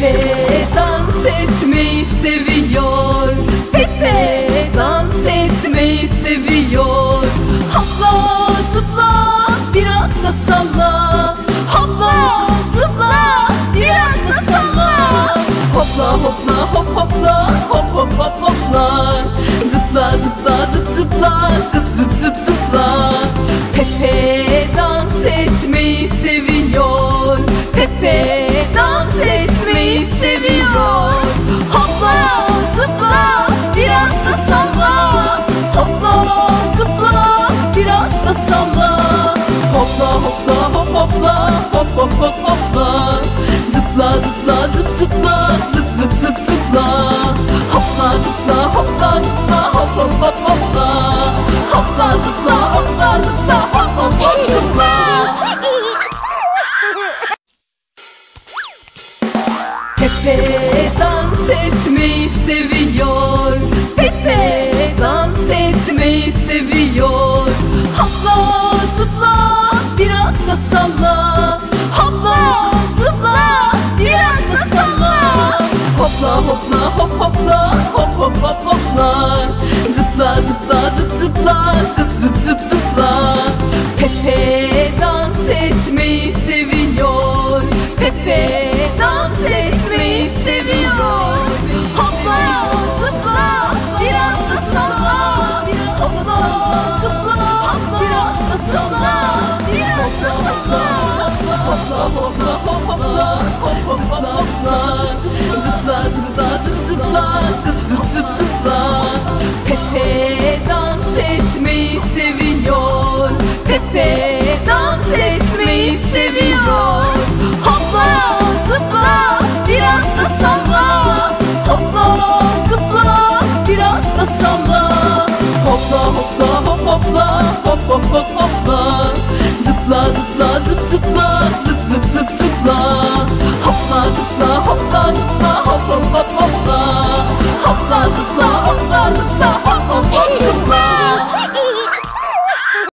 Pepe dans etmeyi seviyor. Pepe dans etmeyi seviyor. Hopla zıpla biraz da salla. Hopla zıpla biraz da salla. Hopla hopla hop hopla hop hop hop hopla. Zıpla zıpla zıp zıpla zıp zıp zıp zıpla. Pepe dans etmeyi seviyor. Pepe da salla. Hopla hopla hop hopla hop hop hop hopla. Zıpla zıpla zıp zıpla zıp zıp zıp zıpla. Hopla zıpla hopla zıpla hop hop hop hopla. Hopla zıpla hopla zıpla hop hop hop zıpla. Pepe dans etmeyi seviyor biraz salla. Hopla zıpla. Biraz da salla. Hopla hopla hop hopla. Hop hop hop hopla. Zıpla zıpla zıp zıpla. Zıp zıp zıp zıpla. Pepe Hopla hopla hop hopla hop hop hop hopla Zıpla zıpla zıp zıpla zıp zıp zıp zıpla Pepe dans etmeyi seviyor Pepe dans etmeyi seviyor Hopla zıpla. biraz da salla Hopla zıpla biraz da salla Hopla hopla hop hopla hop hop hop hopla Zıpla zıpla zıp zıpla zıp zıp zıp zıpla